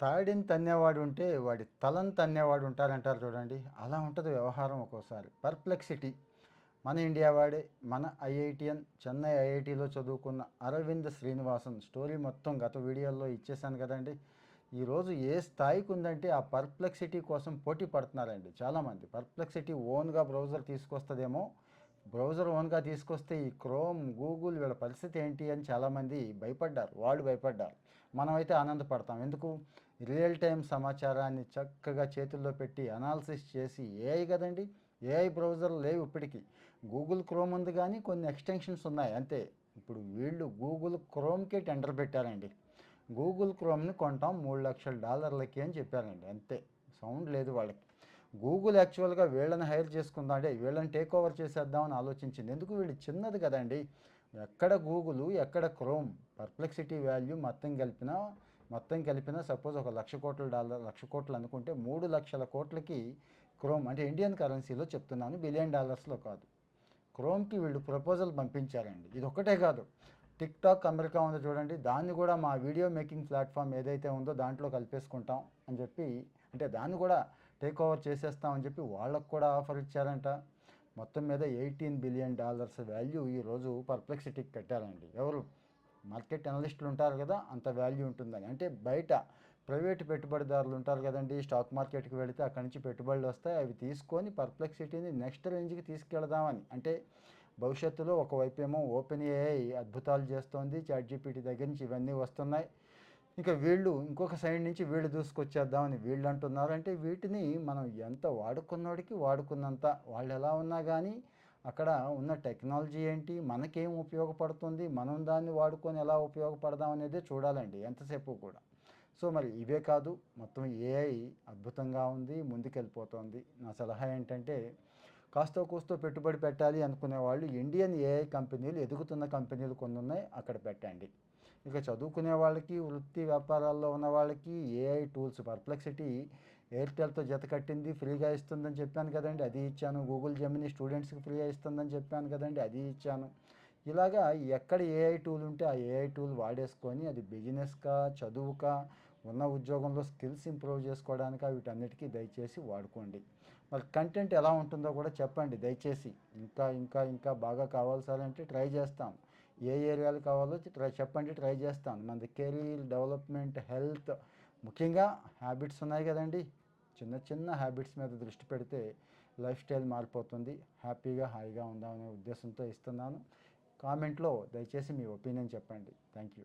తాడిని తన్నేవాడు ఉంటే వాడి తలని తన్నేవాడు ఉంటారంటారు చూడండి. అలా ఉంటుంది వ్యవహారం ఒక్కోసారి. పర్ప్లెక్సిటీ. మన ఇండియా వాడే మన ఐఐటిఎన్ చెన్నై ఐఐటిలో చదువుకున్న అరవింద్ శ్రీనివాసన్ స్టోరీ మొత్తం గత వీడియోల్లో ఇచ్చేసాను కదండి. ఈరోజు ఏ స్థాయికి ఉందంటే ఆ పర్ప్లెక్సిటీ కోసం పోటీ పడుతున్నారండి చాలామంది. పర్ప్లెక్సిటీ ఓన్గా బ్రౌజర్ తీసుకొస్తుందేమో బ్రౌజర్ ఓన్గా తీసుకొస్తే ఈ క్రోమ్ గూగుల్ వీళ్ళ పరిస్థితి ఏంటి అని చాలామంది భయపడ్డారు. వాళ్ళు భయపడ్డారు. మనమైతే ఆనందపడతాం. ఎందుకు? రియల్ టైం సమాచారాన్ని చక్కగా చేతుల్లో పెట్టి అనాలిసిస్ చేసి ఏఐ కదండి? ఏఐ బ్రౌజర్లు లేవు ఇప్పటికీ. గూగుల్ క్రోమ్ ఉంది కానీ కొన్ని ఎక్స్టెన్షన్స్ ఉన్నాయి. అంతే. ఇప్పుడు వీళ్ళు గూగుల్ క్రోమ్కే టెండర్ పెట్టారండి. గూగుల్ క్రోమ్ని కొంటాం మూడు లక్షల డాలర్లకి అని చెప్పారండి. అంతే. సౌండ్ లేదు వాళ్ళకి. గూగుల్ యాక్చువల్గా వీళ్ళని హైర్ చేసుకుందాం అంటే వీళ్ళని టేక్ ఓవర్ చేసేద్దామని ఆలోచించింది. ఎందుకు వీళ్ళు చిన్నది కదండి. ఎక్కడ గూగుల్ ఎక్కడ క్రోమ్ పర్ప్లెక్సిటీ వాల్యూ మొత్తం కలిపినా మొత్తం కలిపినా సపోజ్ ఒక లక్ష కోట్ల డాలర్ లక్ష కోట్లు అనుకుంటే మూడు లక్షల కోట్లకి క్రోమ్ అంటే ఇండియన్ కరెన్సీలో చెప్తున్నాను బిలియన్ డాలర్స్లో కాదు. క్రోమ్కి వీళ్ళు ప్రపోజల్ పంపించారండి. ఇది ఒక్కటే కాదు. టిక్ టాక్ అమెరికా ఉందో చూడండి. దాన్ని కూడా మా వీడియో మేకింగ్ ప్లాట్ఫామ్ ఏదైతే ఉందో దాంట్లో కలిపేసుకుంటాం అని చెప్పి అంటే దాన్ని కూడా టేక్ ఓవర్ చేసేస్తామని చెప్పి వాళ్ళకు కూడా ఆఫర్ ఇచ్చారంట. మొత్తం మీద ఎయిటీన్ బిలియన్ డాలర్స్ వాల్యూ ఈరోజు పర్ప్లెక్సిటీకి కట్టారండి. ఎవరు? మార్కెట్ అనలిస్టులు ఉంటారు కదా అంత వాల్యూ ఉంటుందని. అంటే బయట ప్రైవేట్ పెట్టుబడిదారులు ఉంటారు కదండి స్టాక్ మార్కెట్కి వెళితే అక్కడి నుంచి పెట్టుబడులు వస్తాయి అవి తీసుకొని పర్ప్లెక్సిటీని నెక్స్ట్ రేంజ్కి తీసుకెళదామని. అంటే భవిష్యత్తులో ఒకవైపు ఏమో ఓపెన్ ఏఐ అద్భుతాలు చేస్తోంది చాట్ జీపీటీ దగ్గర నుంచి ఇవన్నీ వస్తున్నాయి. ఇంకా వీళ్ళు ఇంకొక సైడ్ నుంచి వీళ్ళు దూసుకొచ్చేద్దామని వీళ్ళు అంటున్నారు అంటే వీటిని మనం ఎంత వాడుకున్నోడికి వాడుకున్నంత. వాళ్ళు ఎలా ఉన్నా కానీ అక్కడ ఉన్న టెక్నాలజీ ఏంటి మనకేం ఉపయోగపడుతుంది మనం దాన్ని వాడుకొని ఎలా ఉపయోగపడదాం అనేది చూడాలండి ఎంతసేపు కూడా. సో మరి ఇవే కాదు మొత్తం ఏఐ అద్భుతంగా ఉంది ముందుకెళ్ళిపోతుంది. నా సలహా ఏంటంటే కాస్తో కూస్తో పెట్టుబడి పెట్టాలి అనుకునే వాళ్ళు ఇండియన్ ఏఐ కంపెనీలు ఎదుగుతున్న కంపెనీలు కొన్ని ఉన్నాయి అక్కడ పెట్టండి. ఇక చదువుకునే వాళ్ళకి వృత్తి వ్యాపారాల్లో ఉన్న వాళ్ళకి ఏఐ టూల్స్ పర్ప్లెక్సిటీ ఎయిర్టెల్తో జత కట్టింది ఫ్రీగా ఇస్తుందని చెప్పాను కదండి. అది ఇచ్చాను. గూగుల్ జమిని స్టూడెంట్స్కి ఫ్రీగా ఇస్తుందని చెప్పాను కదండి. అది ఇచ్చాను. ఇలాగా ఎక్కడ ఏఐ టూల్ ఉంటే ఆ ఏఐ టూల్ వాడేసుకొని అది బిజినెస్కా చదువుకా ఉన్న ఉద్యోగంలో స్కిల్స్ ఇంప్రూవ్ చేసుకోవడానికి వీటన్నిటికీ దయచేసి వాడుకోండి. మరి కంటెంట్ ఎలా ఉంటుందో కూడా చెప్పండి. దయచేసి. ఇంకా ఇంకా ఇంకా బాగా కావాలి సార్ అంటే ట్రై చేస్తాం. ఏ ఏరియాలు కావాలో ట్రై చెప్పండి ట్రై చేస్తాను. మనది కెరీర్ డెవలప్మెంట్ హెల్త్ ముఖ్యంగా హ్యాబిట్స్ ఉన్నాయి కదండి. చిన్న చిన్న హ్యాబిట్స్ మీద దృష్టి పెడితే లైఫ్ స్టైల్ మారిపోతుంది. హ్యాపీగా హాయిగా ఉందామనే ఉద్దేశంతో ఇస్తున్నాను. కామెంట్లో దయచేసి మీ ఒపీనియన్ చెప్పండి. Thank you.